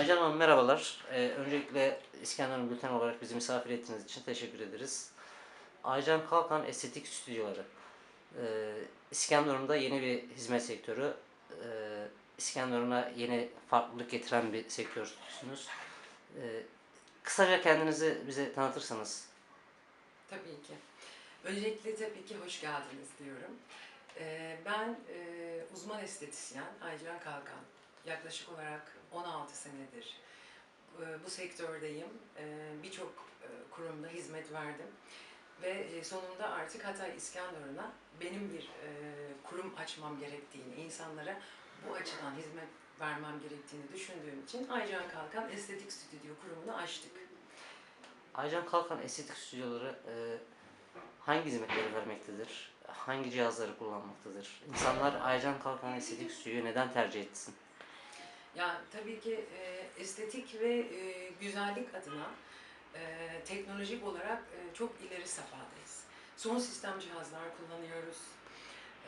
Aycan Hanım merhabalar. Ee, öncelikle İskenderun Gülten olarak bizi misafir ettiğiniz için teşekkür ederiz. Aycan Kalkan Estetik Stüdyoları. Ee, İskenderun'da yeni bir hizmet sektörü. Ee, İskenderun'a yeni farklılık getiren bir sektörsünüz. Ee, kısaca kendinizi bize tanıtırsanız. Tabii ki. Öncelikle tabii ki hoş geldiniz diyorum. Ee, ben e, uzman estetisyen Aycan Kalkan. Yaklaşık olarak 16 senedir e, bu sektördeyim. E, Birçok e, kurumda hizmet verdim. Ve sonunda artık Hatay İskenderun'a benim bir kurum açmam gerektiğini, insanlara bu açıdan hizmet vermem gerektiğini düşündüğüm için Aycan Kalkan Estetik Stüdyo kurumunu açtık. Aycan Kalkan Estetik Stüdyoları hangi hizmetleri vermektedir? Hangi cihazları kullanmaktadır? İnsanlar Aycan Kalkan Estetik Stüdyoyu neden tercih etsin? Ya tabii ki e, estetik ve e, güzellik adına e, teknolojik olarak e, çok ileri safhadayız. Son sistem cihazlar kullanıyoruz.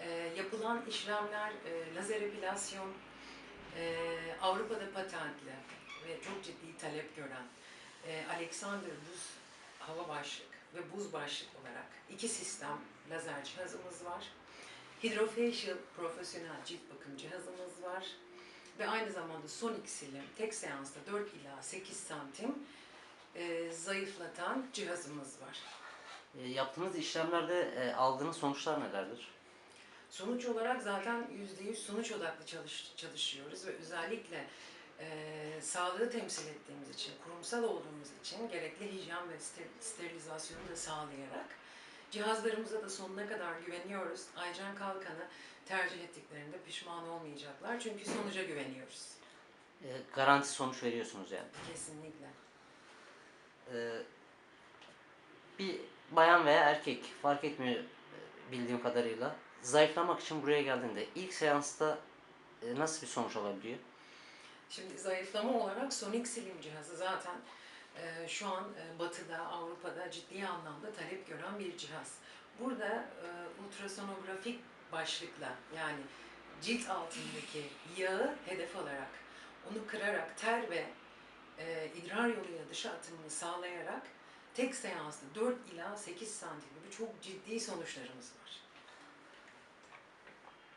E, yapılan işlemler e, lazer epilasyon, e, Avrupa'da patentli ve çok ciddi talep gören e, Alexander Buz hava başlık ve buz başlık olarak iki sistem lazer cihazımız var. Hydrofacial profesyonel cilt bakım cihazımız var. Ve aynı zamanda Sonic silim tek seansta 4 ila 8 santim e, zayıflatan cihazımız var. E, yaptığınız işlemlerde e, aldığınız sonuçlar nelerdir? Sonuç olarak zaten %100 sonuç odaklı çalış, çalışıyoruz ve özellikle e, sağlığı temsil ettiğimiz için, kurumsal olduğumuz için gerekli hijyen ve ster- sterilizasyonu da sağlayarak cihazlarımıza da sonuna kadar güveniyoruz. Aycan Kalkan'ı tercih ettiklerinde pişman olmayacaklar çünkü sonuca güveniyoruz. E, garanti sonuç veriyorsunuz yani. Kesinlikle. E, bir bayan veya erkek fark etmiyor e, bildiğim kadarıyla zayıflamak için buraya geldiğinde ilk seansta e, nasıl bir sonuç alabiliyor? Şimdi zayıflama olarak sonik silim cihazı zaten şu an e, Batı'da, Avrupa'da ciddi anlamda talep gören bir cihaz. Burada e, ultrasonografik başlıkla yani cilt altındaki yağı hedef alarak onu kırarak ter ve e, idrar yoluyla dışa atımını sağlayarak tek seansta 4 ila 8 santim gibi çok ciddi sonuçlarımız var.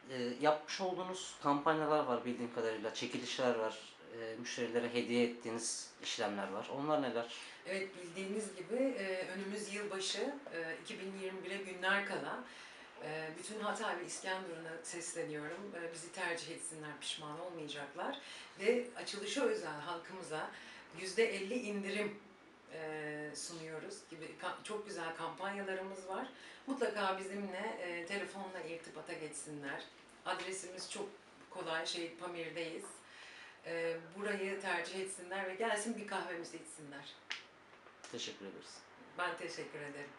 E, yapmış olduğunuz kampanyalar var bildiğim kadarıyla, çekilişler var, e, müşterilere hediye ettiğiniz işlemler var. Onlar neler? Evet bildiğiniz gibi e, önümüz yılbaşı e, 2021'e günler kala e, bütün Hatay ve İskenderun'a sesleniyorum. E, bizi tercih etsinler pişman olmayacaklar. Ve açılışa özel halkımıza %50 indirim e, sunuyoruz gibi çok güzel kampanyalarımız var. Mutlaka bizimle e, telefonla irtibata geçsinler. Adresimiz çok kolay, şey Pamir'deyiz. E, burayı tercih etsinler ve gelsin bir kahvemizi içsinler. Teşekkür ederiz. Ben teşekkür ederim.